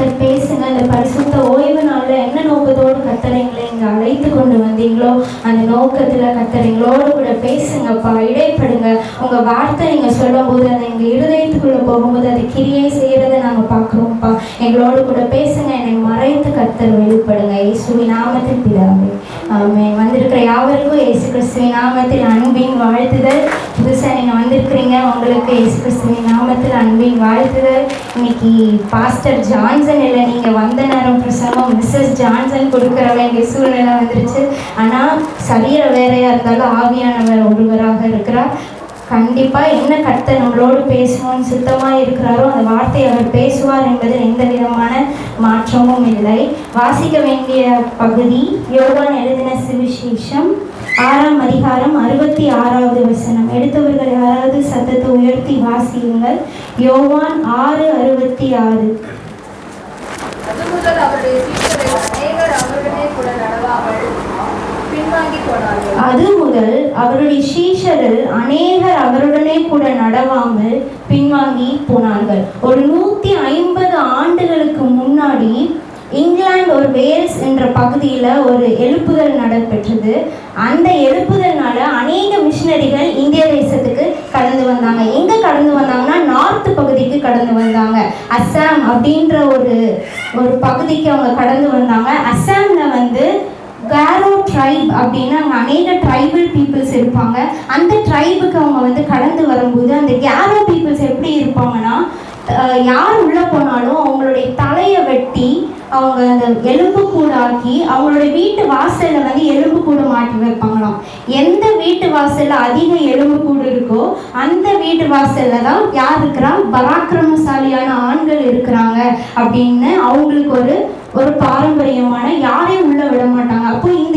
கத்தர் பேசுங்க. இந்த பரிசுத்த ஓய்வு நாளில் என்ன நோக்கத்தோடு கத்தர் எங்களை இங்கே அழைத்து கொண்டு வந்தீங்களோ அந்த நோக்கத்தில் கத்தர் எங்களோடு கூட பேசுங்கப்பா. இடைப்படுங்க. உங்கள் வார்த்தை நீங்கள் சொல்லும்போது அதை எங்கள் இருதயத்துக்குள்ளே போகும்போது அது கிரியை செய்கிறத நாங்கள் பார்க்குறோம்ப்பா. எங்களோடு கூட பேசுங்க. என்னை மறைத்து கத்தர் வெளிப்படுங்க. இயேசுவி நாமத்தில் பிதாவே. ஆமென். வந்திருக்கிற யாவருக்கும் இயேசு கிறிஸ்துவின் நாமத்தில் அன்பின் வாழ்த்துதல் புதுசாக நீங்கள் வந்திருக்கிறீங்க. உங்களுக்கு இயேசு நாமத்தில் அன்பின் வாழ்த்துதல் இன்னைக்கு பாஸ்டர் ஜான்சன் இல்லை நீங்கள் வந்த நேரம் பிரசவம் மிஸ்ஸஸ் ஜான்சன் கொடுக்குற வேண்டிய சூழ்நிலை வந்துருச்சு. ஆனால் சரீர வேறையாக இருந்தாலும் ஆவியானவர் ஒருவராக இருக்கிறார். கண்டிப்பாக என்ன கர்த்தர் நம்மளோடு பேசணும்னு சுத்தமாக இருக்கிறாரோ அந்த வார்த்தையை அவர் பேசுவார் என்பதில் எந்த விதமான மாற்றமும் இல்லை. வாசிக்க வேண்டிய பகுதி யோகான் எழுதின சுவிசேஷம். ஆறாம் அதிகாரம் அறுபத்தி ஆறாவது வசனம். எடுத்தவர்கள் யாராவது சத்தத்தை உயர்த்தி வாசியுங்கள். யோவான் ஆறு அறுபத்தி ஆறு. அது முதல் அவருடைய சீஷர்கள் அநேகர் அவருடனே கூட நடவாமல் பின்வாங்கி போனார்கள். ஒரு நூற்றி ஐம்பது ஆண்டுகளுக்கு முன்னாடி இங்கிலாந்து ஒரு வேல்ஸ் என்ற பகுதியில் ஒரு எழுப்புதல் நடைபெற்றது. அந்த எழுப்புதல்னால அநேக மிஷினரிகள் இந்திய தேசத்துக்கு கடந்து வந்தாங்க. எங்கே கடந்து வந்தாங்கன்னா நார்த் பகுதிக்கு கடந்து வந்தாங்க. அஸ்ஸாம் அப்படின்ற ஒரு ஒரு பகுதிக்கு அவங்க கடந்து வந்தாங்க. அஸ்ஸாமில் வந்து காரோ ட்ரைப் அப்படின்னா அங்கே அநேக ட்ரைபல் பீப்புள்ஸ் இருப்பாங்க. அந்த ட்ரைபுக்கு அவங்க வந்து கடந்து வரும்போது அந்த கேரோ பீப்புள்ஸ் எப்படி இருப்பாங்கன்னா யார் உள்ளே போனாலும் அவங்களுடைய வெட்டி அவங்க அந்த எலும்பு கூடு ஆக்கி அவங்களோட வீட்டு வாசல்ல வந்து எலும்பு கூடு மாட்டி வைப்பாங்களாம். எந்த வீட்டு வாசல்ல அதிக எலும்பு கூடு இருக்கோ அந்த வீட்டு வாசல்ல தான் யார் இருக்கிறா? பராக்கிரமசாலியான ஆண்கள் இருக்கிறாங்க அப்படின்னு அவங்களுக்கு ஒரு ஒரு பாரம்பரியமான யாரையும் உள்ள விட மாட்டாங்க. அப்போ இந்த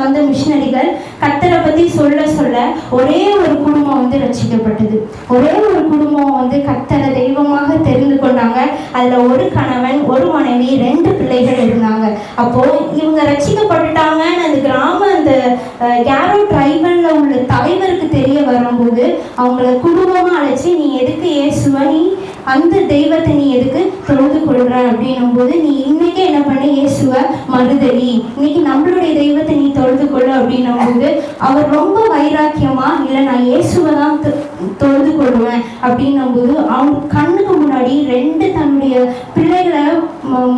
வந்த மிஷினரிகள் கத்தரை பற்றி சொல்ல சொல்ல ஒரே ஒரு குடும்பம் வந்து ரசிக்கப்பட்டது. ஒரே ஒரு குடும்பம் வந்து கத்தரை தெய்வமாக தெரிந்து கொண்டாங்க. அதில் ஒரு கணவன் ஒரு மனைவி ரெண்டு பிள்ளைகள் இருந்தாங்க. அப்போ இவங்க ரட்சிக்கப்பட்டுட்டாங்கன்னு அந்த கிராம அந்த அஹ், கேரோ ட்ரைபல்ல உள்ள தலைவருக்கு தெரிய வரும்போது அவங்கள குடும்பமாக அழைச்சி நீ எதுக்கு ஏசுவ நீ அந்த தெய்வத்தை நீ எதுக்கு தொழுது கொள்ற அப்படின்னும் போது நீ இன்னைக்கே என்ன பண்ண? இயேசுவ மறுதலி. இன்னைக்கு நம்மளுடைய தெய்வத்தை நீ தொழுது கொள்ள அப்படின்னும் போது அவர் ரொம்ப வைராக்கியமா இல்லை நான் இயேசுவை தான் தொழுது கொள்வேன். அப்படின்னும் போது அவங்க கண்ணுக்கு முன்னாடி ரெண்டு தன்னுடைய பிள்ளைகளை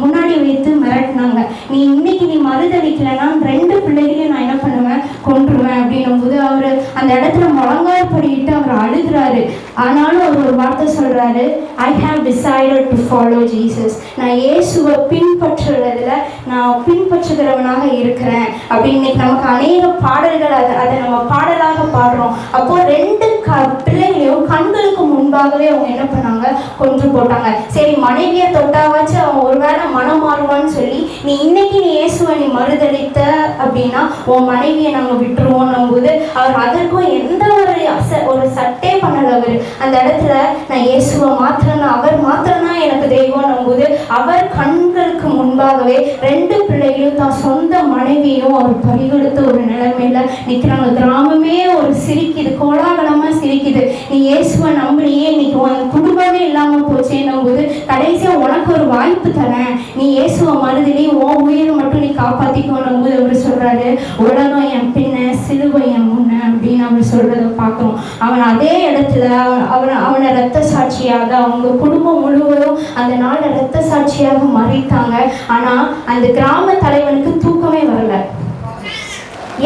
முன்னாடி வைத்து மிரட்டினாங்க. நீ இன்னைக்கு நீ மறுதளிக்கலைன்னா ரெண்டு பிள்ளைகளையும் நான் என்ன பண்ணுவேன் கொன்றுவேன் அப்படின்னும் போது அவர் அந்த இடத்துல முழங்காற்படிட்டு அவர் அழுகிறாரு. ஆனாலும் அவர் ஒரு வார்த்தை சொல்றாரு I have decided to follow Jesus நான் இயேசுவை பின்பற்றுறதுல நான் பின்பற்றுகிறவனாக இருக்கிறேன். அப்படின்னு நமக்கு அநேக பாடல்கள் அதை அதை நம்ம பாடலாக பாடுறோம். அப்போ ரெண்டு க பிள்ளைகளையும் கண்களுக்கு முன்பாகவே அவங்க என்ன பண்ணாங்க? கொன்று போட்டாங்க. சரி மனைவியை தொட்டாவாச்சு அவன் ஒருவேளை மனம் மாறுவான்னு சொல்லி நீ இன்னைக்கு நீ இயேசுவை நீ மறுதளித்த அப்படின்னா உன் மனைவியை நாங்கள் விட்டுருவோம் போது அவர் அதற்கும் எந்த ஒரு அச ஒரு சட்டே பண்ணல அவர். அந்த இடத்துல நான் இயேசுவை மாத்திரம் அவர் மாத்திரம் தான் எனக்கு தெய்வம் போது அவர் கண்களுக்கு முன்பாகவே ரெண்டு பிள்ளைகளும் தான் சொந்த மனைவியும் அவர் பறிகொடுத்த ஒரு நிலைமையில நிற்கிறாங்க கிராமமே ஒரு சிரிக்குது கோலாகலமாக சிரிக்குது. நீ இயேசுவை நம்பினியே இன்னைக்கு உன் குடும்பமே இல்லாமல் போச்சேன்னும் போது கடைசியா உனக்கு ஒரு வாய்ப்பு தரேன். நீ இயேசுவை நீ உன் உயிரை மட்டும் நீ காப்பாத்திக்கணும் போது அவர் சொல்றாரு. உலகம் என் பின்ன சிலுவை என் முன்ன அப்படின்னு அவர் சொல்றத பார்க்கிறோம். அவன் அதே இடத்துல அவன் அவனை ரத்த சாட்சியாக அவங்க குடும்பம் முழுவதும் அந்த நாளை ரத்த சாட்சியாக மறைத்தாங்க. ஆனா அந்த கிராம தலைவனுக்கு தூக்கமே வரல.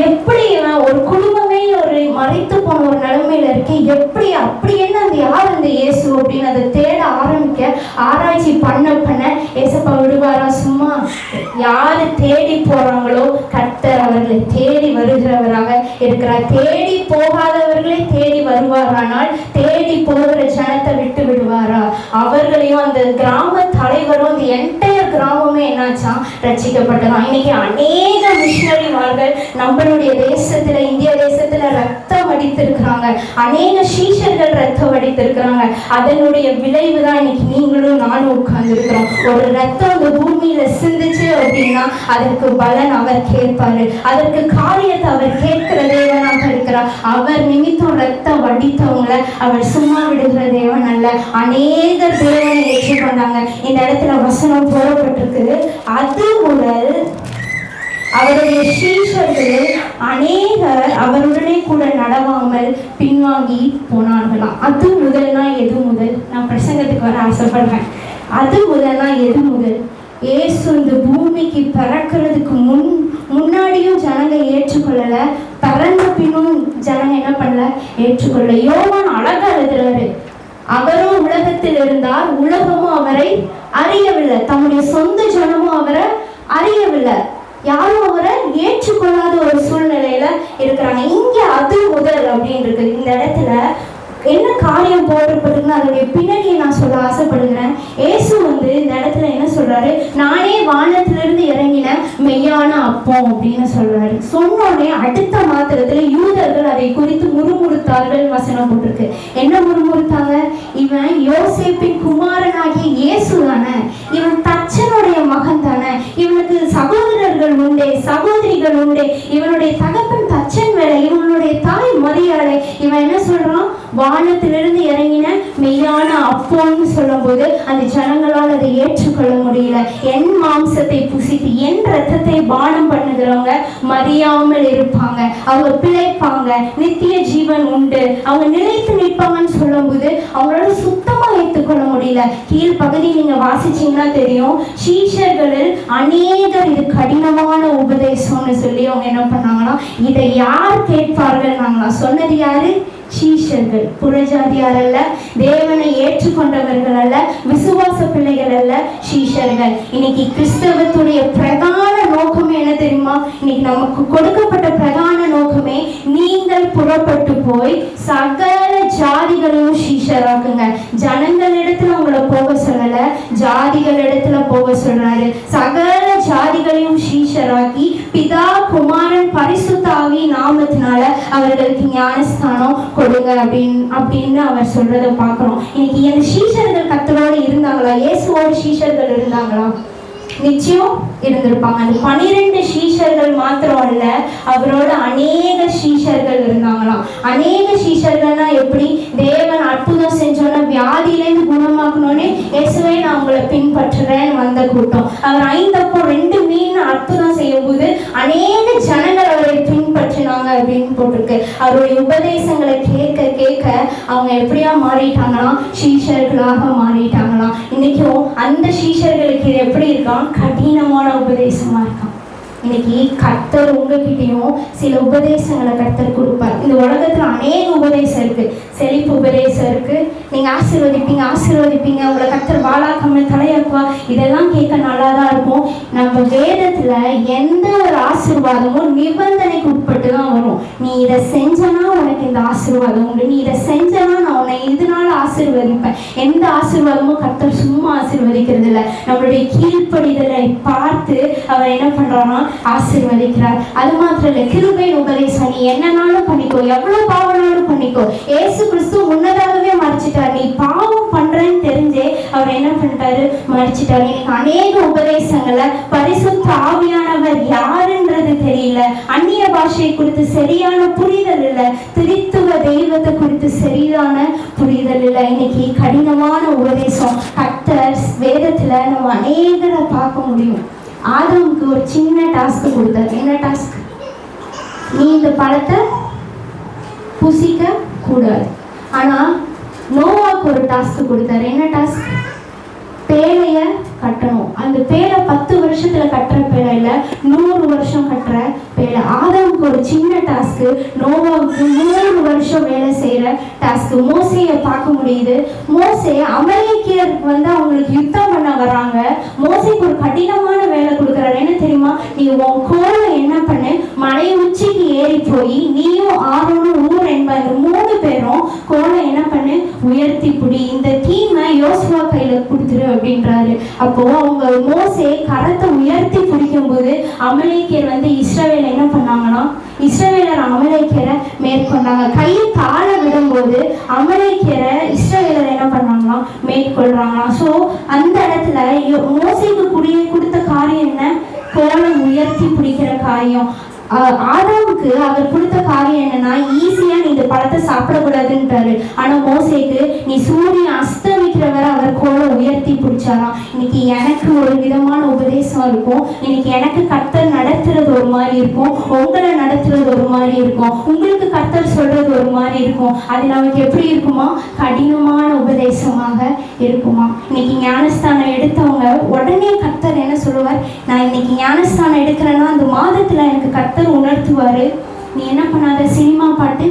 எப்படி இவன் ஒரு குடும்பமே ஒரு மறைத்து போன ஒரு நிலைமையில இருக்கு. எப்படி அப்படி என்ன அந்த யார் அந்த இயேசு அப்படின்னு அதை தேட ஆரம்பிக்க ஆராய்ச்சி பண்ண பண்ண ஏசப்பா விடுவாரா? சும்மா யாரு தேடி போறாங்களோ கர்த்தர் அவர்களை தேடி வருகிறவராக இருக்கிறார். தேடி போகாதவர்களே தேடி வருவாரானால் தேடி போகிற ஜனத்தை விட்டு விடுவாரா? அவர்களையும் அந்த கிராம தலைவரும் அந்த என்டையர் கிராமமே என்னாச்சாம் ரட்சிக்கப்பட்டதாம் இன்னைக்கு அநேக மிஷினரிமார்கள் நம்மளுடைய தேசத்துல இந்திய தேசத்துல ரத்தம் வடித்திருக்கிறாங்க அநேக சீஷர்கள் ரத்தம் வடித்திருக்கிறாங்க அதனுடைய விளைவு தான் இன்னைக்கு நீங்களும் நானும் உட்கார்ந்துருக்கிறோம். ஒரு ரத்தம் இந்த பூமியில சிந்துச்சு அப்படின்னா அதற்கு பலன் அவர் கேட்பாரு. அதற்கு காரியத்தை அவர் கேட்கிற தேவனாக இருக்கிறார். அவர் நிமித்தம் ரத்தம் வடித்தவங்களை அவர் சும்மா விடுகிற தேவன் அல்ல. அநேக தேவனை ஏற்றுக்கொண்டாங்க. இந்த இடத்துல வசனம் போடப்பட்டிருக்குது அது முதல் அவருடைய சீஷர்கள் அநேகர் அவருடனே கூட நடவாமல் பின்வாங்கி போனார்களாம். அது முதல்னா எது முதல்? நான் பிரசங்கத்துக்கு வர ஆசைப்படுறேன் அது முதல்னா எது முதல்? ஏசு இந்த பூமிக்கு பிறக்கிறதுக்கு முன் முன்னாடியும் ஜனங்க ஏற்றுக்கொள்ளல பிறந்த பின்னும் ஜனங்க என்ன பண்ணல? ஏற்றுக்கொள்ளல. யோவான் அழகா எழுதுறாரு. அவரும் உலகத்தில் இருந்தார் உலகமும் அவரை அறியவில்லை. தம்முடைய சொந்த ஜனமும் அவரை அறியவில்லை. யாரும் அவரை ஏற்றுக்கொள்ளாத ஒரு சூழ்நிலையில இருக்கிறாங்க. இங்க அது முதல் அப்படின்னு இருக்கு. இந்த இடத்துல என்ன காரியம் போட்டிருப்பதுன்னு அதனுடைய பின்னணியை நான் சொல்ல ஆசைப்படுகிறேன். ஏசு வந்து இந்த இடத்துல என்ன சொல்றாரு? நானே வானத்திலிருந்து இறங்கின மெய்யான அப்பம் அப்படின்னு சொல்றாரு. சொன்னோடனே அடுத்த மாத்திரத்துல யூதர்கள் அதை குறித்து முறுமுறுத்தார்கள் வசனம் போட்டிருக்கு. என்ன முறுமுறுத்தாங்க? இவன் யோசேப்பின் குமாரனாகிய இயேசு தானே. இவன் தச்சனுடைய மகன் தானே. இவனுக்கு சகோதரர்கள் உண்டே சகோதரிகள் உண்டே. இவனுடைய தகப்பன் தச்சன் வேலை இவனுடைய தாய் மரியாதை. இவன் என்ன சொல்றான்? வானத்திலிருந்து இறங்கின மெய்யான அப்போன்னு சொல்லும்போது அந்த ஜனங்களால் அதை ஏற்றுக்கொள்ள முடியல. என் மாம்சத்தை புசித்து என் ரத்தத்தை பானம் பண்ணுகிறவங்க மறியாமல் இருப்பாங்க. அவங்க பிழைப்பாங்க. நித்திய ஜீவன் உண்டு. அவங்க நிலைத்து நிற்பாங்கன்னு சொல்லும்போது அவங்களால சுத்தமா ஏற்றுக்கொள்ள முடியல. கீழ் பகுதி நீங்க வாசிச்சீங்கன்னா தெரியும். சீஷர்களில் அநேகர் இது கடினமான உபதேசம்னு சொல்லி அவங்க என்ன பண்ணாங்கன்னா இதை யார் கேட்பார்கள்? நாங்களா சொன்னது யாரு? சீஷர்கள் புறஜாதியார் அல்ல தேவனை ஏற்றுக்கொண்டவர்கள் அல்ல விசுவாச பிள்ளைகள் அல்ல சீஷர்கள். இன்னைக்கு கிறிஸ்தவத்துடைய பிரதான நோக்கமே என்ன தெரியுமா? இன்னைக்கு நமக்கு கொடுக்கப்பட்ட பிரதான நோக்கமே நீங்கள் புறப்பட்டு போய் சகல ஜாதிகளையும் சீஷராக்குங்க. ஜனங்களிடத்துல உங்களை போக சொல்லல ஜாதிகள் இடத்துல போக சொல்றாரு. சகல ஜாதிகளையும் சீஷராக்கி பிதா குமாரன் பரிசுத்தாவி நாமத்தினால அவர்களுக்கு ஞானஸ்தானம் கொடுங்க அப்படின்னு அப்படின்னு அவர் சொல்றதை பார்க்கிறோம். இன்னைக்கு என் சீஷர்கள் கத்தரோடு இருந்தாங்களா? இயேசுவோட சீஷர்கள் இருந்தாங்களா? நிச்சயம் இருந்திருப்பாங்க. அந்த பனிரெண்டு சீஷர்கள் மாத்திரம் அல்ல அவரோட அநேக சீஷர்கள் இருந்தாங்களாம். அநேக சீஷர்கள்னா எப்படி? தேவன் அற்புதம் செஞ்சோன்னா வியாதியிலேருந்து குணமாக்கணும்னே இயேசுவே நான் உங்களை பின்பற்றுறேன்னு வந்த கூட்டம். அவர் ஐந்தப்போ ரெண்டு திடீர்னு அற்புதம் செய்யும்போது அநேக ஜனங்கள் அவரை பின்பற்றினாங்க அப்படின்னு போட்டிருக்கு. அவருடைய உபதேசங்களை கேட்க கேட்க அவங்க எப்படியா மாறிட்டாங்களாம் சீஷர்களாக மாறிட்டாங்களாம். இன்னைக்கும் அந்த சீஷர்களுக்கு இது எப்படி இருக்கான் கடினமான உபதேசமா இருக்கான் இன்னைக்கு கர்த்தர் உங்ககிட்டயும் சில உபதேசங்களை கர்த்தர் கொடுப்பார். இந்த உலகத்துல அநேக உபதேசம் இருக்கு. செழிப்பு உபதேசம் இருக்கு. நீங்க ஆசீர்வதிப்பீங்க ஆசீர்வதிப்பீங்க. உங்களை கர்த்தர் வாழாக்காம தலையாக்குவா? இதெல்லாம் கேட்க நல்லா தான் இருக்கும். நம்ம வேதத்துல எந்த ஒரு ஆசீர்வாதமும் நிபந்தனைக்கு உட்பட்டு தான் வரும். நீ இதை செஞ்சனா உனக்கு இந்த ஆசீர்வாதம் உண்டு. நீ இதை செஞ்சனா நான் உன்னை இதனால ஆசீர்வதிப்பேன். எந்த ஆசீர்வாதமும் கர்த்தர் சும்மா ஆசீர்வதிக்கிறது இல்லை நம்மளுடைய கீழ்ப்படிதலை பார்த்து அவர் என்ன பண்றான்னா ஆசீர்வதிக்கிறார். அது மாத்திரம் இல்லை கிருபை உபதேசம் நீ என்னனாலும் பண்ணிக்கோ எவ்வளவு பாவனாலும் பண்ணிக்கோ. ஏசு கிறிஸ்து முன்னதாகவே மறைச்சிட்டார். நீ பாவம் பண்றேன்னு தெரிஞ்சே அவர் என்ன பண்ணிட்டாரு? மறைச்சிட்டார். எனக்கு அநேக உபதேசங்களை பரிசுத்த ஆவியானவர் யாருன்றது தெரியல. அந்நிய பாஷையை குறித்து சரியான புரிதல் இல்லை. திரித்துவ தெய்வத்தை குறித்து சரியான புரிதல் இல்லை. இன்னைக்கு கடினமான உபதேசம். கத்தர் வேதத்துல நம்ம அநேகரை பார்க்க முடியும். ஆதாமுக்கு ஒரு சின்ன டாஸ்க் கொடுத்தாரு என்ன டாஸ்க் நீ இந்த பழத்தை புசிக்க கூடாது. ஆனால் நோவாக்கு ஒரு டாஸ்க் கொடுத்தாரு. என்ன டாஸ்க் பேழைய கட்டணும். அந்த பேழை பத்து வருஷத்துல கட்டுற பேழை நூறு வருஷம் கட்டுற ஆதாமுக்கு ஒரு சின்ன டாஸ்க் நோவாவுக்கு நூறு வருஷம் வேலை செய்யற டாஸ்க் மோசையை பார்க்க முடியுது. மோசே அமலேக்கியர் வந்து அவங்களுக்கு யுத்தம் பண்ண வராங்க மோசைக்கு ஒரு கடினமான வேலை கொடுக்குறாரு. என்ன தெரியுமா? நீ உன் கோலை என்ன பண்ணு? மலை உச்சிக்கு ஏறி போய் நீயும் ஆரோனும் ஊர் என்பது மூணு பேரும் கோலை என்ன பண்ணு? உயர்த்தி புடி. இந்த தீமை யோசுவா கையில கொடுத்துரு அப்படின்றாரு. அப்போ அவங்க மோசே கரத்தை உயர்த்தி பிடிக்கும்போது அமலேக்கியர் வந்து இஸ்ரவேல் என்ன பண்ணாங்கன்னா இஸ்ரவேலர் அமலைக்கரை மேற்கொண்டாங்க. கையை தாழ விடும்போது அமலைக்கரை இஸ்ரவேலர் என்ன பண்ணாங்கன்னா மேற்கொள்றாங்களாம் ஸோ அந்த இடத்துல மோசைக்கு மோசேக்கு குடிய கொடுத்த காரியம் என்ன? கோலம் உயர்த்தி பிடிக்கிற காரியம். ஆதாவுக்கு அவர் கொடுத்த காரியம் என்னன்னா ஈஸியா நீ இந்த பழத்தை சாப்பிடக்கூடாதுன்றாரு ஆனா மோசேக்கு நீ சூரியன் அஸ்தமிக்கிறவரை அவர் கோல உயர்த்தி பிடிச்சாராம். இன்னைக்கு எனக்கு ஒரு விதமான உபதேசம் இருக்கும். இன்னைக்கு எனக்கு கர்த்தர் நடத்துறது ஒரு மாதிரி இருக்கும். உங்களை நடத்துறது ஒரு மாதிரி இருக்கும். உங்களுக்கு கர்த்தர் சொல்றது ஒரு மாதிரி இருக்கும். அது நமக்கு எப்படி இருக்குமா? கடினமான உபதேசமாக இருக்குமா? இன்னைக்கு ஞானஸ்தானம் எடுத்தவங்க உடனே கர்த்தர் என்ன சொல்லுவார்? நான் இன்னைக்கு ஞானஸ்தானம் எடுக்கிறேன்னா அந்த மாதத்துல எனக்கு கர்த்தர் உணர்த்துவாரு. நீ என்ன பண்ணாத? சினிமா பாட்டு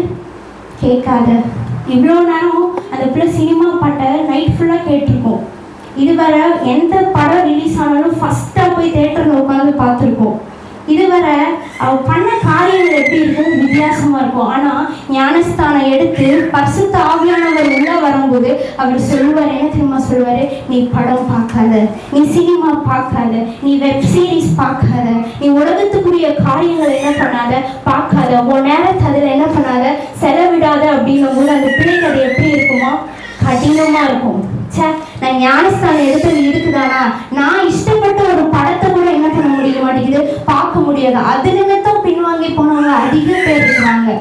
கேட்காத. இவ்வளோ நேரம் அந்த பிள்ளை சினிமா பாட்டை நைட் ஃபுல்லாக கேட்டிருக்கோம். இதுவரை எந்த படம் ரிலீஸ் ஆனாலும் ஃபஸ்ட்டாக போய் தேட்டரில் உட்காந்து பார்த்துருக்கோம் இதுவரை அவ பண்ண காரியங்கள் எப்படி இருக்கும் வித்தியாசமா இருக்கும். ஆனா ஞானஸ்தானம் எடுத்து பரிசுத்த ஆவியானவர் உள்ள வரும்போது அவர் சொல்லுவார் என்ன தெரியுமா சொல்லுவாரு? நீ படம் பார்க்காத நீ சினிமா பார்க்காத நீ வெப் சீரிஸ் பார்க்காத நீ உலகத்துக்குரிய காரியங்கள் என்ன பண்ணாத பார்க்காத உன் நேரத்தை அதில் என்ன பண்ணாத செலவிடாத அப்படின்னும் போது அந்த பிள்ளைங்க அது எப்படி இருக்குமா? கடினமா இருக்கும். ச்சே நான் ஞானஸ்தானம் எடுத்தது இருக்குதானா? நான் இஷ்டம் மாட்டேங்குது. பார்க்க முடியாது. அது நிமித்தம் பின்வாங்கி போனவங்க அதிக பேர் இருக்கிறாங்க.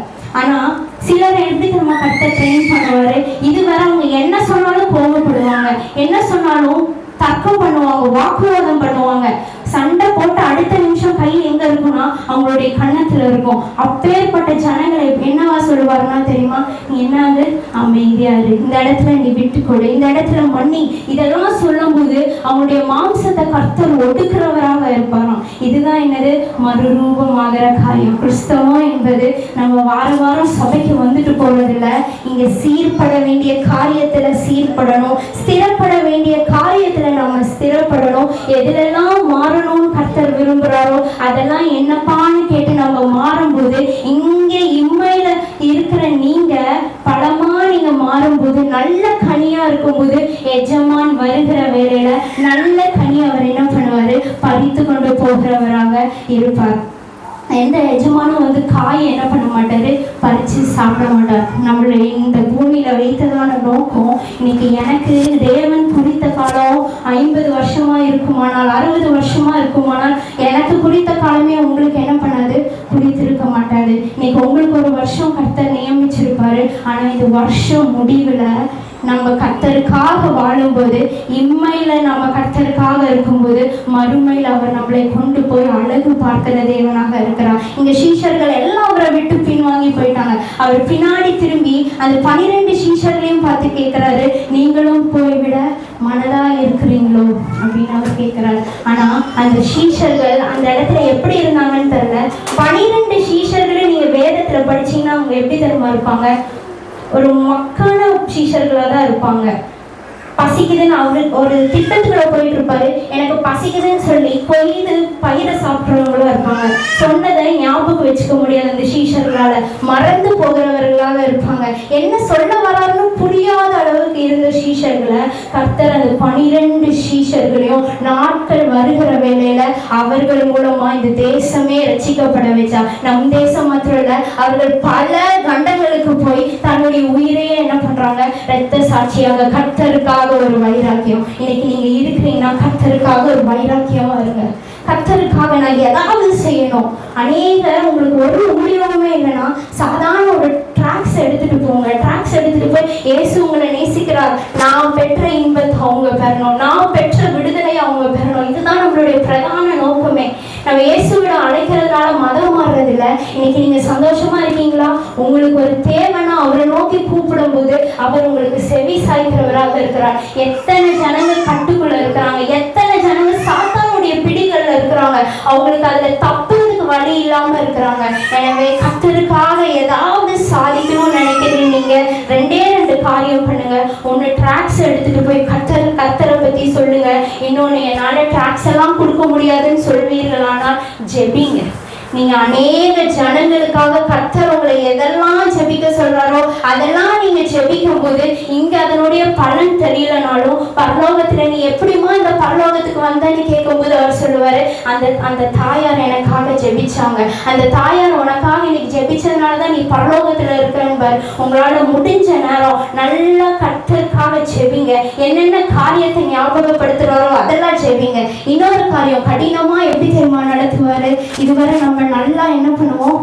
ஆனா சிலர் எப்படி நம்ம கட்ட ட்ரெயின் பண்ணுவாரு? இதுவரை அவங்க என்ன சொன்னாலும் கோவப்படுவாங்க என்ன சொன்னாலும் தர்க்கம் பண்ணுவாங்க வாக்குவாதம் பண்ணுவாங்க. சண்டை போட்டு அடுத்த நிமிஷம் கை எங்க இருக்கும்னா அவங்களுடைய கன்னத்துல இருக்கும். அப்பேற்பட்ட ஜனங்களை என்னவா சொல்லுவாருன்னா தெரியுமா? நீ என்னது? அமைதியா இரு இந்த இடத்துல நீ விட்டுக்கொடு. இந்த இடத்துல மன்னி. இதெல்லாம் சொல்லும்போது அவங்களுடைய மாம்சத்தை கர்த்தர் ஒடுக்கிறவராக இருப்பாராம். இதுதான் என்னது? மறுரூபமாகிற காரியம். கிறிஸ்தவம் என்பது நம்ம வார வாரம் சபைக்கு வந்துட்டு போறதில்ல. இங்க சீர்பட வேண்டிய காரியத்துல சீர்படணும். ஸ்திரப்பட வேண்டிய காரியத்துல நம்ம ஸ்திரப்படணும். எதுலெல்லாம் மாறணும்னு கர்த்தர் விரும்புறாரோ அதெல்லாம் என்னப்பான்னு கேட்டு நம்ம மாறும்போது இங்கே இம்மையில இருக்கிற நீங்க பலமா நீங்க மாறும்போது நல்ல கனியா இருக்கும்போது எஜமான் வருகிற வேலையில நல்ல கனி அவர் என்ன பண்ணுவாரு? பறித்து கொண்டு போகிறவராக இருப்பார். எந்த எஜமானும் வந்து காய் என்ன பண்ண மாட்டாரு? பறிச்சு சாப்பிட மாட்டார். நம்மளை இந்த பூமியில வைத்ததான நோக்கம் இன்னைக்கு எனக்கு தேவன் குறித்த காலம் ஐம்பது வருஷமா இருக்குமானால் அறுபது வருஷமா இருக்குமானால் எனக்கு குறித்த காலமே உங்களுக்கு என்ன பண்ணாது? குறித்திருக்க மாட்டாது இன்னைக்கு உங்களுக்கு ஒரு வருஷம் கர்த்தர் நியமிச்சிருப்பாரு. ஆனா இந்த வருஷம் முடிவுல நம்ம கர்த்தருக்காக வாழும்போது இம்மையில நம்ம கர்த்தருக்காக இருக்கும்போது மறுமையில் அவர் நம்மளை கொண்டு போய் அழகு பார்க்கிற தேவனாக இருக்கிறார். இங்க சீஷர்கள் எல்லாம் அவரை விட்டு பின்வாங்கி போயிட்டாங்க. அவர் பின்னாடி திரும்பி அந்த பனிரெண்டு சீஷர்களையும் பார்த்து கேட்கிறாரு நீங்களும் போய்விட மனதா இருக்கிறீங்களோ? அப்படின்னு அவர் கேட்கிறாரு. ஆனா அந்த சீஷர்கள் அந்த இடத்துல எப்படி இருந்தாங்கன்னு தெரியல. பனிரெண்டு சீஷர்களை நீங்க வேதத்துல படிச்சீங்கன்னா அவங்க எப்படி தெரியுமா இருப்பாங்க? ஒரு மக்கான சீஷர்களாக தான் இருப்பாங்க. பசிக்குதுன்னு அவரு ஒரு திட்டத்துக்குள்ள போயிட்டு இருப்பாரு. எனக்கு பசிக்குதுன்னு சொல்லி கொய்து பயிரை சாப்பிட்றவங்களும் இருப்பாங்க. சொன்னதை ஞாபகம் வச்சுக்க முடியாது அந்த சீஷர்களால மறந்து போகிறவர்களாக இருப்பாங்க. என்ன சொல்ல வராருன்னு புரியாத அளவுக்கு இருந்த சீஷர்களை கர்த்தர் அந்த பனிரெண்டு அவர்கள் மூலமா இந்த தேசமே ரட்சிக்கப்பட வச்சா. நம் தேசம் மாத்திரம் இல்ல அவர்கள் பல கண்டங்களுக்கு போய் தன்னுடைய உயிரையே என்ன பண்றாங்க? ரத்த சாட்சியாக கர்த்தருக்காக ஒரு வைராக்கியம். இன்னைக்கு நீங்க இருக்கிறீங்கன்னா கர்த்தருக்காக ஒரு வைராக்கியமா இருங்க. கத்தருக்காக நான் ஏதாவது செய்யணும். அநேக உங்களுக்கு ஒரு ஊழியமுமே இல்லைன்னா சாதாரண ஒரு ட்ராக்ஸ் எடுத்துட்டு போங்க. ட்ராக்ஸ் எடுத்துட்டு போய் இயேசு உங்களை நேசிக்கிறார். நான் பெற்ற இன்பத்தை அவங்க பெறணும். நான் பெற்ற விடுதலை அவங்க பெறணும். இதுதான் நம்மளுடைய பிரதான நோக்கமே. நம்ம இயேசுவிட அழைக்கிறதுனால மதம் மாறுறதில்ல. இன்னைக்கு நீங்க சந்தோஷமா இருக்கீங்களா? உங்களுக்கு ஒரு தேவைன்னா அவரை நோக்கி கூப்பிடும் போது அவர் உங்களுக்கு செவி சாய்க்கிறவராக இருக்கிறார். எத்தனை ஜனங்கள் கட்டுக்குள்ள இருக்கிறாங்க. எத்தனை ஜனங்கள் சாத்தானுடைய பிடி இருக்கிறாங்க. அவங்களுக்கு அதுல தப்புறதுக்கு வழி இல்லாம இருக்கிறாங்க. எனவே கத்தருக்காக ஏதாவது சாதிக்கணும்னு நினைக்கிறீங்க நீங்க ரெண்டே ரெண்டு காரியம் பண்ணுங்க. ஒன்று ட்ராக்ஸ் எடுத்துட்டு போய் கத்தர் கத்தரை பத்தி சொல்லுங்க. இன்னொன்னு என்னால ட்ராக்ஸ் எல்லாம் கொடுக்க முடியாதுன்னு சொல்வீர்களானால் ஜெபிங்க. நீங்க அநேக ஜனங்களுக்காக கர்த்தர் உங்களை எதெல்லாம் ஜெபிக்க சொல்றாரோ அதெல்லாம் நீங்க ஜெபிக்கும் போது இங்க அதனுடைய பலன் தெரியலனாலும் பரலோகத்துல நீ எப்படிமா இந்த பரலோகத்துக்கு வந்தேன்னு கேட்கும்போது அவர் சொல்லுவாரு அந்த அந்த தாயார் எனக்காக ஜெபிச்சாங்க. அந்த தாயார் உனக்காக இன்னைக்கு ஜெபிச்சதுனால தான் நீ பரலோகத்துல இருக்கிறன்பார் உங்களால முடிஞ்ச நேரம் நல்லா கர்த்தருக்காக ஜெபிங்க. என்னென்ன காரியத்தை ஞாபகப்படுத்துறாரோ அதெல்லாம் ஜெபிங்க. இன்னொரு காரியம் கடினமா எப்படி தெரியுமா நடத்துவாரு? இதுவரை நம்ம நல்லா என்ன பண்ணுவோம்?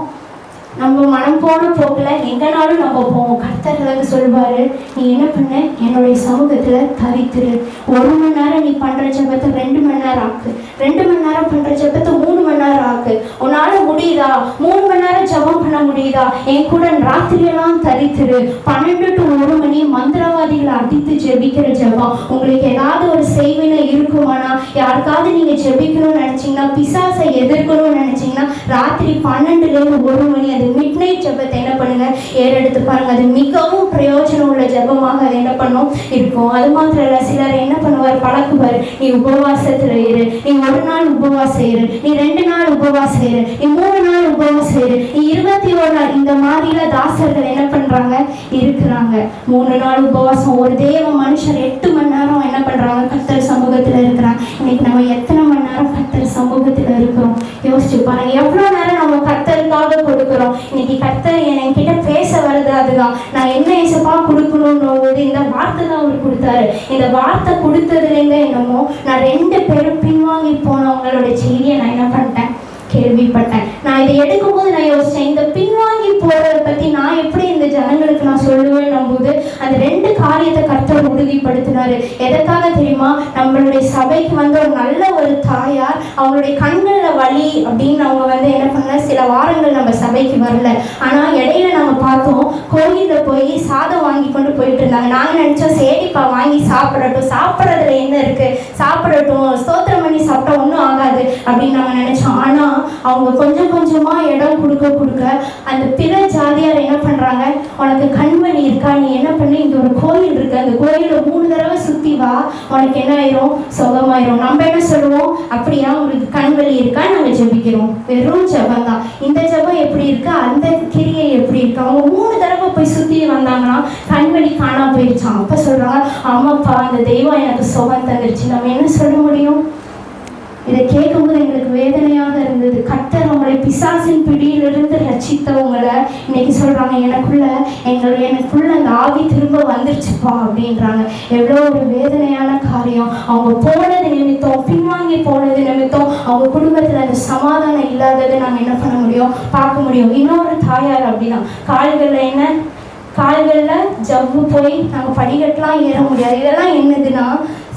நம்ம மனம் போன போக்கில் எங்கனாலும் நம்ம போவோம். கர்த்தர் சொல்வார் நீ என்ன பண்ண? என்னுடைய சமூகத்தில் தவித்துரு. ஒரு மணி நேரம் நீ பண்ற ஜபத்தை ரெண்டு மணி நேரம் ஆக்கு. ரெண்டு மணி நேரம் பண்ற ஜபத்தை மூணு மணி நேரம் ஆக்கு உன்னால முடியுதா மூணு மணி நேரம் ஜெபம் பண்ண முடியுதா என் கூட ராத்திரியெல்லாம் தரித்திரு. பன்னெண்டு டு ஒரு மணி மந்திரவாதிகளை அடித்து ஜெபிக்கிற ஜெபம். உங்களுக்கு ஏதாவது ஒரு செய்வினை இருக்குமானா யாருக்காவது நீங்க ஜெபிக்கணும்னு நினைச்சீங்கன்னா பிசாசை எதிர்க்கணும்னு நினைச்சீங்கன்னா ராத்திரி பன்னெண்டுல இருந்து ஒரு மணி அது மிட் நைட் ஜெபத்தை என்ன பண்ணுங்க? ஏறெடுத்து பாருங்க. அது மிகவும் பிரயோஜனம் உள்ள ஜெபமாக அது என்ன பண்ணும்? இருக்கும். அது மாத்திரம் இல்ல சிலர் என்ன பண்ணுவார்? பழக்குவார். நீ உபவாசத்துல இரு. நீ ஒரு நாள் உபவாசம் இரு. நீ ரெண்டு நாள் உபவாசம் இரு. நீ மூணு நாள் உபவாசம் இரு. நீ இருபத்தி ஒரு நாள் இந்த மாதிரில தாசர்கள் என்ன பண்றாங்க? இருக்கிறாங்க. மூணு நாள் உபவாசம். ஒரு தேவ மனுஷர் எட்டு மணி நேரம் என்ன பண்றாங்க? கத்தர் சமூகத்துல இருக்கிறாங்க. இன்னைக்கு நம்ம எத்தனை மணி நேரம் கத்தர் சமூகத்துல இருக்கிறோம்? யோசிச்சு பாருங்க. எவ்வளவு நேரம் நம்ம கத்தருக்காக கொடுக்கிறோம்? இன்னைக்கு கத்தர் என்கிட்ட பேச வருது அதுதான். நான் என்ன ஏசப்பா கொடுக்கணும்னு போது இந்த வார்த்தை தான் அவர் கொடுத்தாரு. இந்த வார்த்தை கொடுத்ததுலேருந்து என்னமோ நான் ரெண்டு பேரும் பின்வாங்கி போனவங்களோட செய்தியை நான் என்ன பண்ணிட்டேன்? கேள்விப்பட்டேன். நான் இதை எடுக்கும்போது நான் யோசிச்சேன் இந்த பின்வாங்கி போறத பத்தி நான் எப்படி இந்த ஜனங்களுக்கு நான் சொல்லுவேன் போது அந்த ரெண்டு காரியத்தை கர்த்தர் உறுதிப்படுத்தினாரு. எதற்காக தெரியுமா? நம்மளுடைய சபைக்கு வந்து ஒரு நல்ல ஒரு தாயார் அவங்களுடைய கண்கள்ல வலி அப்படின்னு அவங்க வந்து என்ன பண்ண சில வாரங்கள் நம்ம சபைக்கு வரல. ஆனா இடையில நம்ம பார்த்தோம் கோயிலில் போய் சாதம் வாங்கி கொண்டு போயிட்டு இருந்தாங்க. நாங்க நினைச்சோம் சரிப்பா வாங்கி சாப்பிடட்டும். சாப்பிட்றதுல என்ன இருக்கு? சாப்பிடட்டும். ஸ்தோத்திரம் பண்ணி சாப்பிட்டா ஒன்றும் ஆகாது அப்படின்னு நாங்க நினைச்சோம். ஆனா அவங்க கொஞ்சம் கொஞ்சமா இடம் கொடுக்க கொடுக்க அந்த பிற ஜாதியார் என்ன பண்றாங்க? உனக்கு கண்மணி இருக்கா? நீ என்ன பண்ணு? இந்த ஒரு கோயில் இருக்கு. அந்த கோயில மூணு தடவை சுத்தி வா. உனக்கு என்ன ஆயிரும்? சுகமாயிரும். நம்ம என்ன சொல்லுவோம்? அப்படியா உங்களுக்கு கண்வழி இருக்கா? நாங்க ஜெபிக்கிறோம். வெறும் ஜெபம் தான். இந்த ஜெபம் எப்படி இருக்கு? அந்த கிரியை எப்படி இருக்கு? அவங்க மூணு தடவை போய் சுத்தி வந்தாங்கன்னா கண்வழி காணாம போயிடுச்சான் அப்ப சொல்றாங்க ஆமாப்பா அந்த தெய்வம் எனக்கு சுகம் தந்துருச்சு. நம்ம என்ன சொல்ல முடியும்? இதை கேட்கும்போது எங்களுக்கு வேதனையாக இருந்தது. கர்த்தர் உங்களை பிசாசின் பிடியிலிருந்து ரச்சித்தவங்களை இன்னைக்கு சொல்றாங்க எனக்குள்ள எங்கள் எனக்குள்ள அந்த ஆவி திரும்ப வந்துருச்சுப்பா அப்படின்றாங்க. எவ்வளோ ஒரு வேதனையான காரியம். அவங்க போனது நிமித்தம் பின்வாங்கி போனது நிமித்தம் அவங்க குடும்பத்தில் அந்த சமாதானம் இல்லாததை நாங்கள் என்ன பண்ண முடியும்? பார்க்க முடியும். இன்னொரு தாயார் அப்படிதான் கால்களில் என்ன? கால்களில் ஜவ்வு போய் நாங்கள் படிக்கட்டெலாம் ஏற முடியாது. இதெல்லாம் என்னதுன்னா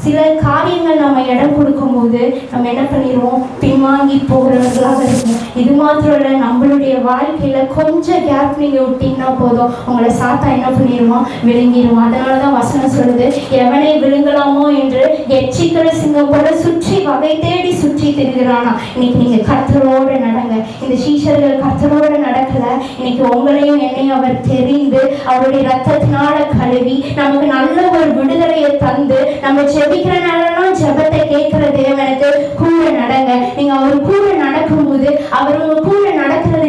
சில காரியங்கள் நம்ம இடம் கொடுக்கும்போது நம்ம என்ன பண்ணிடுவோம்? பின்வாங்கி போகிறவர்களாக இருக்கும் இது மாத்திரம் இல்லை நம்மளுடைய வாழ்க்கையில கொஞ்சம் கேப் நீங்க விட்டீங்கன்னா போதும். உங்களை சாத்தா என்ன பண்ணிடுவான் விழுங்கிடுவோம் அதனால தான் வசனம் சொல்லுது எவனை விழுங்கலாமோ என்று எச்சிக்கிற சிங்கம் போல சுற்றி வகை தேடி சுற்றி திரிகிறானா? இன்னைக்கு நீங்க கர்த்தரோட நடங்க. இந்த சீஷர்கள் கர்த்தரோட நடக்கல. இன்னைக்கு உங்களையும் என்னையும் அவர் தெரிந்து அவருடைய ரத்தத்தினால கழுவி நமக்கு நல்ல ஒரு விடுதலையை தந்து நம்ம ஜெபிக்கிறனாலலாம் ஜெபத்தை கேட்கிற தேவனுக்கு கூட நடங்க. நீங்க அவர் கூட நடக்கும்போது அவர் உங்க கூட நடக்கிறதை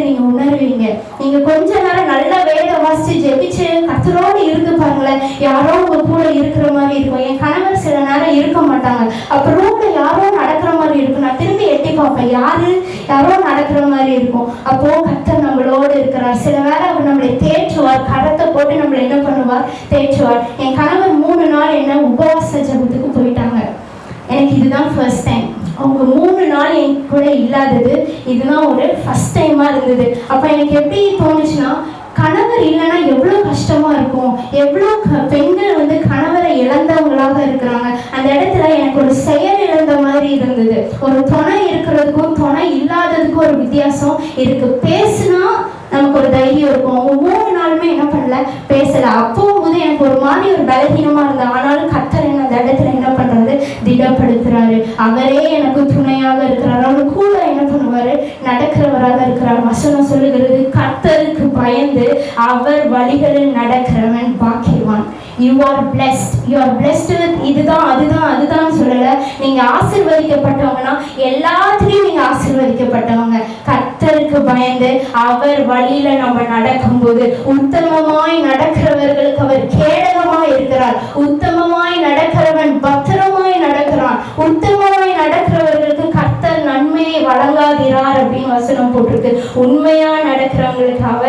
நீங்க நீங்க கொஞ்ச நேரம் நல்ல வேத வாசிச்சு ஜெபிச்சு கத்தரோடு இருந்து பாருங்களேன். யாரோ உங்க கூட இருக்கிற மாதிரி இருக்கும். என் கணவர் சில நேரம் இருக்க மாட்டாங்க. அப்ப ரோட்ல யாரோ நடக்கிற மாதிரி இருக்கும். நான் திரும்பி எட்டி பார்ப்பேன். யாரு? யாரோ நடக்கிற மாதிரி இருக்கும். அப்போ கத்தர் நம்மளோடு இருக்கிறார். சில வேளை அவர் நம்மளை தேற்றுவார். கரத்தை போட்டு நம்மளை என்ன பண்ணுவார்? தேற்றுவார். என் கணவர் மூணு நாள் என்ன உபவாச ஜபத்துக்கு போயிட்டாங்க. எனக்கு இதுதான் ஃபர்ஸ்ட் டைம் அவங்க மூணு நாள் என் கூட இல்லாதது இதுதான் ஒரு ஃபஸ்ட் டைமாக இருந்தது. அப்போ எனக்கு எப்படி தோணுச்சுன்னா கணவர் இல்லைன்னா எவ்வளோ கஷ்டமாக இருக்கும். எவ்வளோ பெண்கள் வந்து கணவரை இழந்தவங்களாக இருக்கிறாங்க. அந்த இடத்துல எனக்கு ஒரு செயல் இழந்த மாதிரி இருந்தது. ஒரு துணை இருக்கிறதுக்கும் துணை இல்லாததுக்கும் ஒரு வித்தியாசம் இதுக்கு பேசுனா நமக்கு ஒரு தைரியம் இருக்கும். அவங்க மூணு நாளுமே என்ன பண்ணல? பேசல. அப்பவும் போது எனக்கு ஒரு மாதிரி ஒரு பலகீனமா இருந்தது. ஆனாலும் கத்தர் என்ன அந்த இடத்துல என்ன பண்றாரு? திடப்படுத்துறாரு. அவரே எனக்கு துணையாக இருக்கிறார். அவர் கூட என்ன பண்ணுவாரு? நடக்கிறவராக இருக்கிறார். வசனம் சொல்லுகிறது கர்த்தருக்கு பயந்து அவர் வழிகளில் நடக்கிறவன் பாக்கியவான். You are blessed you are blessed with இதுதான் அதுதான் அதுதான் சொல்லல. நீங்க ஆசீர்வதிக்கப்பட்டவங்கன்னா எல்லாத்துலயும் நீங்க ஆசிர்வதிக்கப்பட்டவங்க. கர்த்தருக்கு பயந்து அவர் வழியில நம்ம நடக்கும்போது உத்தமமாய் நடக்கிறவர்களுக்கு அவர் கேடகமாய் இருக்கிறார். உத்தமமாய் நடக்கிறவன் பத்திரமாய் நடக்கிறான். உத்தமமாய் நடக்கிறவர்களுக்கு கர்த்தர் நன்மையை வழங்காதிரார் அப்படின்னு வசனம் போட்டிருக்கு. உண்மையா நடக்கிறவங்களுக்கு அவர்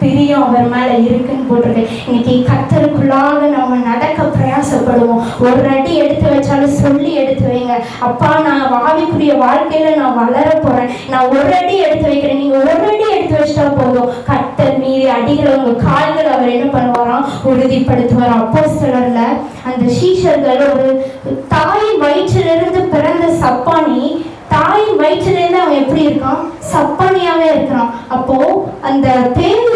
பிரியம் அவர் மேல இருக்குன்னு போட்டிருக்கு. இன்னைக்கு கத்தருக்குள்ளாக நம்ம நடக்க பிரயாசப்படுவோம். ஒரு அடி எடுத்து வச்சாலும் சொல்லி எடுத்து வைங்க. அப்பா நான் ஆவிக்குரிய வாழ்க்கையில நான் வளர போறேன். நான் ஒரு அடி எடுத்து வைக்கிறேன். நீங்க ஒரு அடி எடுத்து வச்சுட்டா போதும். கத்தர் மீறி அடிகளை உங்க கால்கள் அவர் என்ன பண்ணுவாராம்? உறுதிப்படுத்துவார் அப்போ அந்த சீஷர்கள் ஒரு தாய் வயிற்றிலிருந்து பிறந்த சப்பானி தாயின் வயிற்றிலிருந்து அவன் எப்படி இருக்கான்? சப்பானியாவே இருக்கிறான். அப்போ அந்த பேருரும்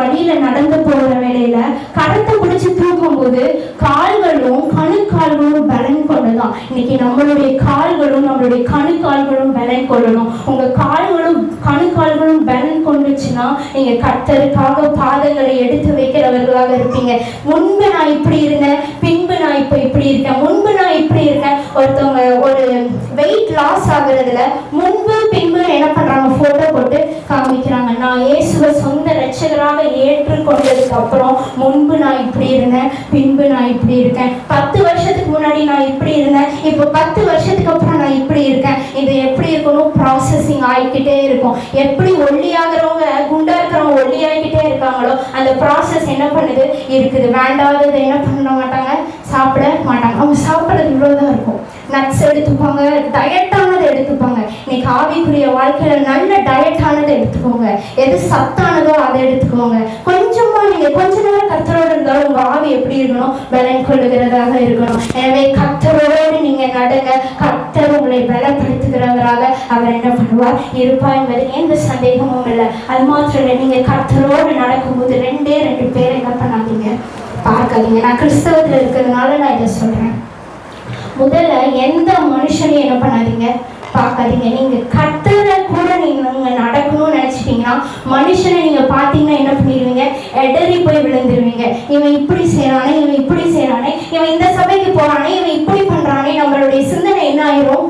வழியில நடந்து போகிற வேலையில கரத்தை பிடிச்சு தூக்கும்போது கால்களும் கணுக்கால்களும் பலன் கொண்டுதான் இன்னைக்கு நம்மளுடைய கால்களும் நம்மளுடைய கணுக்கால்களும் பலன் கொள்ளணும். உங்க கால்களும் கணுக்கால்களும் பலன் கொண்டுச்சுன்னா நீங்க கத்தருக்காக பாதங்களை எடுத்து வைக்கிறவர்களாக இருப்பீங்க. முன்பு நான் இப்படி இருந்தேன் பின்பு நான் இப்போ இப்படி இருக்கேன் முன்பு நான் இப்படி இருக்கேன். ஒருத்தவங்க ஒரு வெயிட் லாஸ் ஆகுறதுல முன் என்ன பண்றாங்க? போட்டோ போட்டு காமிக்கிறாங்க. நான் இயேசுவை சொந்த ரட்சகராக ஏற்றுக்கொண்டதுக்கு அப்புறம் முன்பு நான் இப்படி இருந்தேன் பின்பு நான் இப்படி இருக்கேன். பத்து வருஷத்துக்கு முன்னாடி நான் இப்படி இருந்தேன். இப்போ பத்து வருஷத்துக்கு அப்புறம் நான் இப்படி இருக்கேன். இது எப்படி இருக்கணும்? ப்ராசஸிங் ஆகிக்கிட்டே இருக்கும். எப்படி ஒல்லியாகிறவங்க குண்டா இருக்கிறவங்க ஒல்லியாகிக்கிட்டே இருக்காங்களோ அந்த ப்ராசஸ் என்ன பண்ணுது? இருக்குது. வேண்டாதது என்ன பண்ண மாட்டாங்க? சாப்பிட மாட்டாங்க. அவங்க சாப்பிட்றது இவ்வளோதான் இருக்கும். நட்ஸ் எடுத்துப்பாங்க டயட்டானதை எடுத்துப்பாங்க. இன்னைக்கு ஆவிக்குரிய வாழ்க்கையில நல்ல டயட்டானதை எடுத்துக்கோங்க. எது சத்தானதோ அதை எடுத்துக்கோங்க. கொஞ்சமா நீங்க கொஞ்ச நேரம் கத்தரோடு இருந்தாலும் உங்க ஆவி எப்படி இருக்கணும்? பலன் கொள்ளுகிறதாக இருக்கணும். எனவே கத்தரோடு நீங்க நடங்க. கத்தர் உங்களை பலப்படுத்துகிறவராக அவர் என்ன பண்ணுவார்? இருப்பார் என்பது எந்த சந்தேகமும் இல்லை. அது மாத்திரம் இல்லை நீங்க கத்தரோடு நடக்கும்போது ரெண்டே ரெண்டு பேர் என்ன பண்ணாதீங்க? பார்க்காதீங்க. நான் கிறிஸ்தவத்தில் இருக்கிறதுனால நான் இதை சொல்றேன். முதல்ல எந்த மனுஷனையும் என்ன பண்ணாதீங்க. பார்க்காதீங்க. நீங்க கத்தரை கூட நீங்க நடக்கணும்னு நினைச்சிட்டீங்கன்னா மனுஷனை நீங்க பார்த்தீங்கன்னா என்ன பண்ணிடுவீங்க? எடறி போய் விழுந்துருவீங்க. இவன் இப்படி செய்யறானே இவன் இப்படி செய்யறானே இவன் இந்த சபைக்கு போறானே இவன் இப்படி பண்றானே நம்மளுடைய சிந்தனை என்ன ஆயிரும்?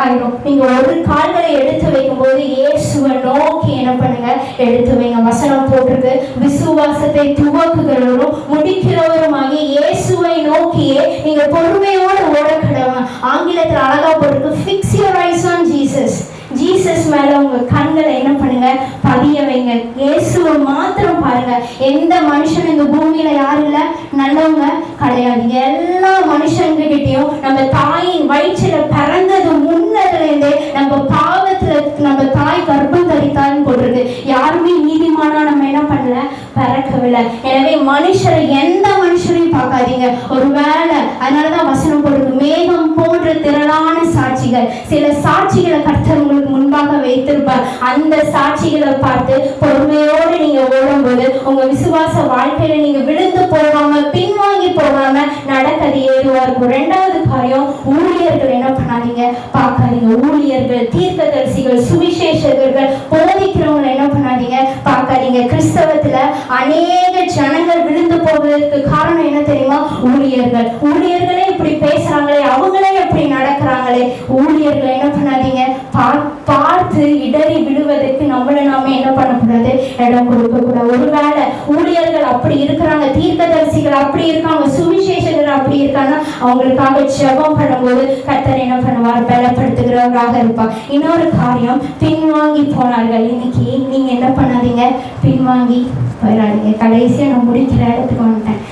ஆயிரும். நீங்க ஒரு கால்களை எடுத்து வைக்கும்போது இயேசுவை நோக்கி என்ன பண்ணுங்க? எடுத்து வைங்க. வசனம் போட்டிருக்கு. விசுவாசத்தை துவக்குகிறவரும் முடிக்கிறவருமாகி இயேசுவை நோக்கியே நீங்க பொறுமையோடு ஓட கடவன் ஆங்கிலத்தில் அழகா போட்டிருக்கு. Fix your eyes on Jesus Jesus மேல உங்க கண்களை என்ன பண்ணுங்க? பதிய வைங்க. இயேசுவை மாத்திரம் பாருங்க. எந்த மனுஷன் இந்த பூமியில யாரும் இல்ல. நல்லவங்க கிடையாது. எல்லா மனுஷங்க கிட்டயும் நம்ம தாயின் வயிற்றுல பிறந்தது முன்னதுல இருந்தே நம்ம பாவத்துல நம்ம தாய் கர்ப்பம் தரித்தான்னு போடுறது யாருமே நீதிமானா நம்ம என்ன பண்ணல? பிறக்கவில்லை. எனவே மனுஷரை எந்த மனுஷரையும் பார்க்காதீங்க. ஒருவேளை அதனாலதான் வசனம் போடுறது மேகம் போன்ற திரளான சாட்சிகள். சில சாட்சிகளை கர்த்தர் உங்களுக்கு முன்பாக வைத்திருப்பார். அந்த சாட்சிகளை பார்த்து பொறுமையோடு நீங்க ஓடும்போது உங்க விசுவாச வாழ்க்கையில நீங்க விழுந்து போகாம பின்வாங்கி போகாம நடக்கிறது ஏதுவா இருக்கும்? ரெண்டாவது காரியம் ஊழியர்கள் என்ன பண்ணாதீங்க? பார்க்காதீங்க. ஊழியர்கள் தீர்க்கதரிசிகள் சுவிசேஷகர்கள் போதிக்கிறவங்களை என்ன பண்ணாதீங்க? பார்க்காதீங்க. கிறிஸ்தவத்துல அநேக ஜனங்கள் விழுந்து போவதற்கு காரணம் என்ன தெரியுமா? ஊழியர்கள். ஊழியர்களே இப்படி பேசுறாங்களே அவங்களே எப்படி நடக்கிறாங்களே. ஊழியர்களை என்ன பண்ணாதீங்க? பா- பார்த்து இடறி விழுவதற்கு நம்மளை நாம என்ன பண்ணக்கூடாது? இடம் கொடுக்க கூடாது ஒருவேளை ஊழியர்கள் அப்படி இருக்கிறாங்க தீர்க்கதரிசிகள் அப்படி இருக்காங்க சுவிசேஷகர் அப்படி இருக்காங்க அவங்களுக்காக ஜெபம் பண்ணும்போது கர்த்தர் என்ன பண்ணுவார்? பலப்படுத்துகிறவராக இருப்பார். இன்னொரு காரியம் பின்வாங்கி போனார்கள். இன்னைக்கு நீங்க என்ன பண்ணாதீங்க? பின்வாங்கி போயிடாதீங்க கடைசியா நான் முடிக்கிற இடத்துக்கு வந்துட்டேன்.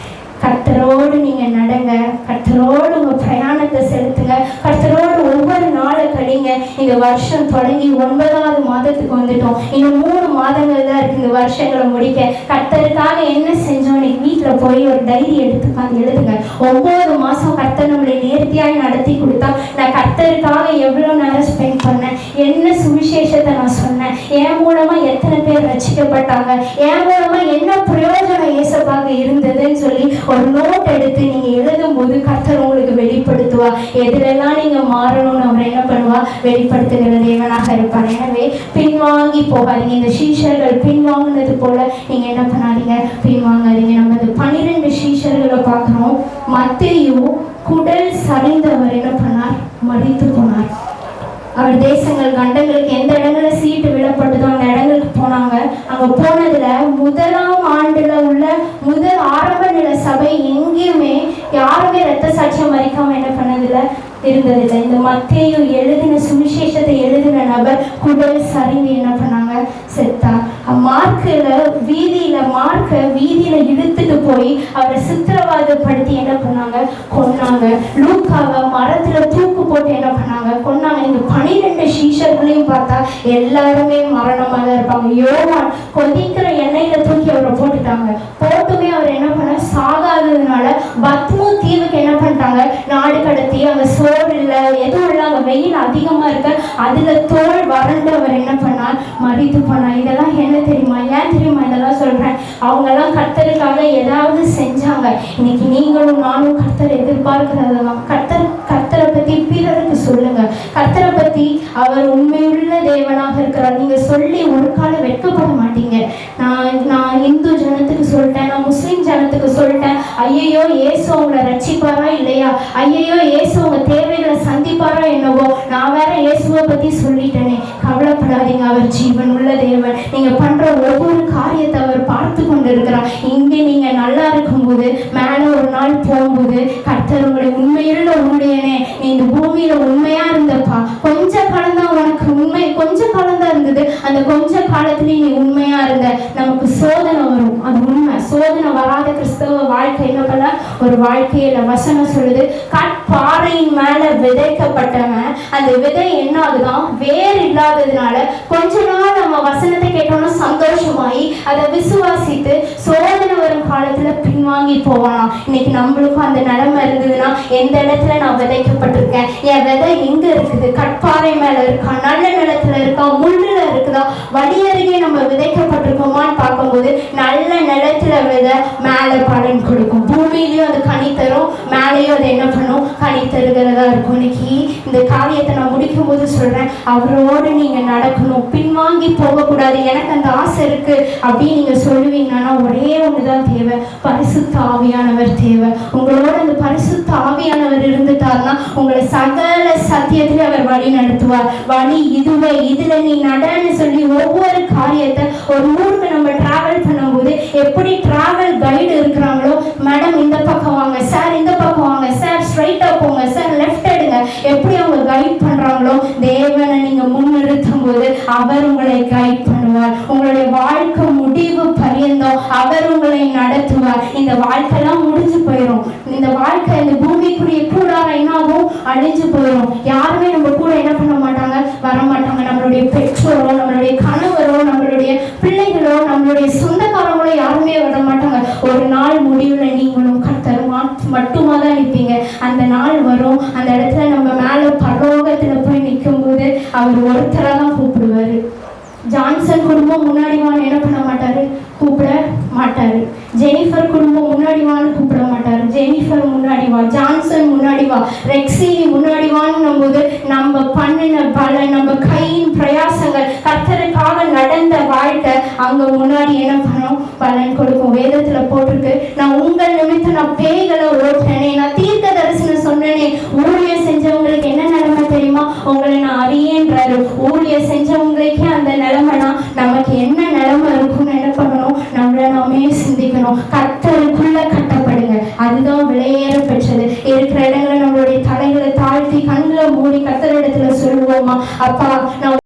கர்த்தரோடு நீங்கள் நடங்க. கர்த்தரோடு உங்கள் பிரயாணத்தை செலுத்துங்க. கர்த்தரோடு ஒவ்வொரு நாளை கழிங்க இந்த வருஷம் தொடங்கி ஒன்பதாவது மாதத்துக்கு வந்துட்டோம். இன்னும் மூணு மாதங்கள் தான் இருக்கு இந்த வருஷங்களை முடிக்க. கர்த்தருக்காக என்ன செஞ்சோம் இன்னைக்கு வீட்டில் போய் ஒரு டைரி எடுத்துக்காந்து எழுதுங்க. ஒவ்வொரு மாதம் கர்த்தர் நம்மளை நேர்த்தியாய் நடத்தி கொடுத்தா நான் கர்த்தருக்காக எவ்வளோ நேரம் ஸ்பெண்ட் பண்ணேன்? என்ன சுவிசேஷத்தை நான் சொன்னேன்? என் மூலமாக எத்தனை பேர் ரசிக்கப்பட்டாங்க? என் மூலமாக என்ன பிரயோஜனம் ஏசப்பாக இருந்து எதுலெல்லாம் நீங்க மாறணும்னு அவர் என்ன பண்ணுவா? வெளிப்படுத்துகிற தேவனாக இருப்பார். எனவே பின்வாங்கி போகாதீங்க. இந்த சீஷர்கள் பின்வாங்கினது போல நீங்க என்ன பண்ணாதீங்க? பின்வாங்காதீங்க. நம்ம இந்த பன்னிரெண்டு சீஷர்களை பார்க்குறோம். மத்தையும் குடல் சரிந்தவர் என்ன பண்ணார்? மடித்து போனார். அவர் தேசங்கள் கண்டங்களுக்கு எந்த இடங்கள்ல சீட்டு விடப்பட்டதோ அந்த இடங்களுக்கு போனாங்க. அங்க போனதுல முதலாம் ஆண்டுல உள்ள முதல் ஆரம்ப நில சபை எங்கேயுமே யாருமே ரத்த சாட்சியம் மறிக்காம என்ன பண்ணதில்ல? இருந்ததில்லை இந்த மத்தையும் எழுதின சுவிசேஷத்தை எழுதின நபர் குடல் சரிந்து என்ன பண்ணாங்க? செத்தா. மார்க்கில் வீதியில மார்க்க வீதியில இழுத்துட்டு போய் அவரை சித்திரவாதப்படுத்தி என்ன பண்ணாங்க? கொன்னாங்க. லூக்காவை மரத்துல தூக்கு போட்டு என்ன பண்ணாங்க கொன்னாங்க இந்த பனிரெண்டு சீஷர்களையும் பார்த்தா எல்லாருமே மரணமாக இருப்பாங்க. யோவான் கொதிக்கிற எண்ணெயில தூக்கி அவரை போட்டுட்டாங்க. போட்டுமே அவர் என்ன பண்ண சாகாததுனால பத்மு தீவுக்கு என்ன பண்ணிட்டாங்க? நாடு கடத்தி அங்க சோறு இல்லை எதுவும் இல்லை அங்க வெயில் அதிகமா இருக்க அதுல தோல் வறண்டு அவர் என்ன பண்ணார்? மறித்து போனார். இதெல்லாம் என்ன தெரியுமா? ஏன் தெரியுமா இதெல்லாம் சொல்றேன்? அவங்க எல்லாம் கர்த்தருக்காக ஏதாவது செஞ்சாங்க. இன்னைக்கு நீங்களும் நானும் கர்த்தர் எதிர்பார்க்கிறதெல்லாம் கர்த்தர் கர்த்தரை பத்தி பிறருக்கு சொல்லுங்க. கர்த்தரை பத்தி அவர் உண்மையுள்ள தேவனாக இருக்கிறார். நீங்க சொல்லி ஒரு காலம் வெட்கப்பட மாட்டீங்க. நான் நான் இந்து ஜனத்துக்கு சொல்லிட்டேன். நான் சொல்லிட்டேன். ஐயையோ இயேசு அவங்கள ரட்சிப்பாரா இல்லையா? ஐயையோ இயேசு அவங்க தேவைகளை சந்திப்பாரா என்னவோ? நான் வேற இயேசுவை பத்தி சொல்லிட்டேனே. கவலைப்படாதீங்க அவர் ஜீவன் உள்ள தேவன். நீங்க பண்ற ஒவ்வொரு காரியத்தை அவர் பார்த்து கொண்டு இருக்கிறார் இங்கே நீங்க நல்லா இருக்கும்போது மேல ஒரு நாள் போகும்போது கர்த்தர் உங்களை உண்மையுள்ள உண்மையனே நீ இந்த பூமியில உண்மையா இருந்தப்பா. கொஞ்ச காலம் தான் உனக்கு உண்மை கொஞ்ச காலம் தான் இருந்தது. அந்த கொஞ்ச காலத்துல நீ உண்மையா இருந்த நமக்கு சோதனை வரும் அது உண்மை சோதனை வராத கிறிஸ்தவ வாழ்க்கை என்ன பண்ண ஒரு வாழ்க்கையில வசனம் சொல்லுது. கற்பாறையின் மேல விதைக்கப்பட்டவன் அந்த விதை என்ன ஆகுதான் வேர் இல்லாததுனால கொஞ்ச நாள் நம்ம வசனத்தை கேட்டோம்னா சந்தோஷமாயி அதை விசுவாசித்து சோதனை வரும் காலத்துல பின்வாங்கி போவானாம். இன்னைக்கு நம்மளுக்கும் அந்த நிலைமை இருந்ததுன்னா எந்த இடத்துல நான் விதைக்கப்பட்டிருக்கேன்? என் விதை எங்க இருக்குது? கற்பாறை மேல இருக்கா? நல்ல நிலத்துல இருக்கா? முள்ளுல இருக்குதா? வழி அருகே நம்ம விதைக்கப்பட்டிருக்கோமான்னு பார்க்கும்போது நல்ல நிலத்துல விதை மேல பலன் கொடுக்கும். கீழேயும் அது கனி தரும் மேலேயும் அது என்ன பண்ணும்? கனி தருகிறதா இருக்கும். இன்னைக்கு இந்த காரியத்தை நான் முடிக்கும் போது சொல்றேன் அவரோடு நீங்க நடக்கணும். பின்வாங்கி போகக்கூடாது. எனக்கு அந்த ஆசை இருக்கு அப்படின்னு நீங்க சொல்லுவீங்கன்னா ஒரே ஒண்ணுதான் தேவை. பரிசுத்த ஆவியானவர் தேவை. உங்களோட அந்த பரிசுத்த ஆவியானவர் இருந்துட்டார்னா உங்களை சகல சத்தியத்திலே அவர் வழி நடத்துவார். வழி இதுவே இதுல நீ நடன்னு சொல்லி ஒவ்வொரு காரியத்தை ஒரு ஊருக்கு நம்ம டிராவல் பண்ணும்போது எப்படி டிராவல் கைடு இருக்கிறாங்களோ மேடம் இந்த பக்கம் வாங்க. சார் இந்த பக்கம் வாங்க. சார் ஸ்ட்ரைட்டா போங்க. சார் லெஃப்ட் எடுங்க. எப்படி அவங்க கைட் பண்றாங்களோ தேவனை நீங்க முன்னிறுத்தும் போது அவர் உங்களை கைட் பண்ணுவார். உங்களுடைய வாழ்க்கை முடிவு பரியந்தம் அவர் உங்களை நடத்துவார். இந்த வாழ்க்கைலாம் முடிஞ்சு போயிடும் இந்த வாழ்க்கை இந்த பூமிக்குரிய கூடார என்னாகும்? அழிஞ்சு போயிடும் யாருமே நம்ம கூட என்ன பண்ண மாட்டாங்க? வர மாட்டாங்க நம்மளுடைய பெற்றோரோ நம்மளுடைய கணவரோ நம்மளுடைய பிள்ளைகளோ நம்மளுடைய சொந்தக்காரங்களோ யாருமே வர மாட்டாங்க ஒரு நாள் முடிவில் மட்டுமா தான் நிற்பீங்க. அந்த நாள் வரும். அந்த இடத்துல நம்ம மேல பரலோகத்தில் போய் நிற்கும் போது அவர் ஒருத்தராக தான் கூப்பிடுவாரு. ஜான்சன் குடும்பம் முன்னாடி வான்னு என்ன பண்ண மாட்டாரு? கூப்பிட மாட்டாரு. ஜெனிஃபர் குடும்பம் முன்னாடி வான்னு கூப்பிட மாட்டார். ஜெனிஃபர் முன்னாடி வா ஜான்சன் முன்னாடி வா ரெக்ஸி முன்னாடி வான்னும் போது நம்ம பண்ணின பல நம்ம கையின் பிரயாசங்கள் கர்த்தருக்காக நடந்த வாழ்க்கை அங்கே முன்னாடி என்ன பண்ணோம் பலன் கொடுக்கும். வேதத்தில் போட்டிருக்கு நான் உங்கள் நிமித்தம் நான் பேய்களை রয়েছে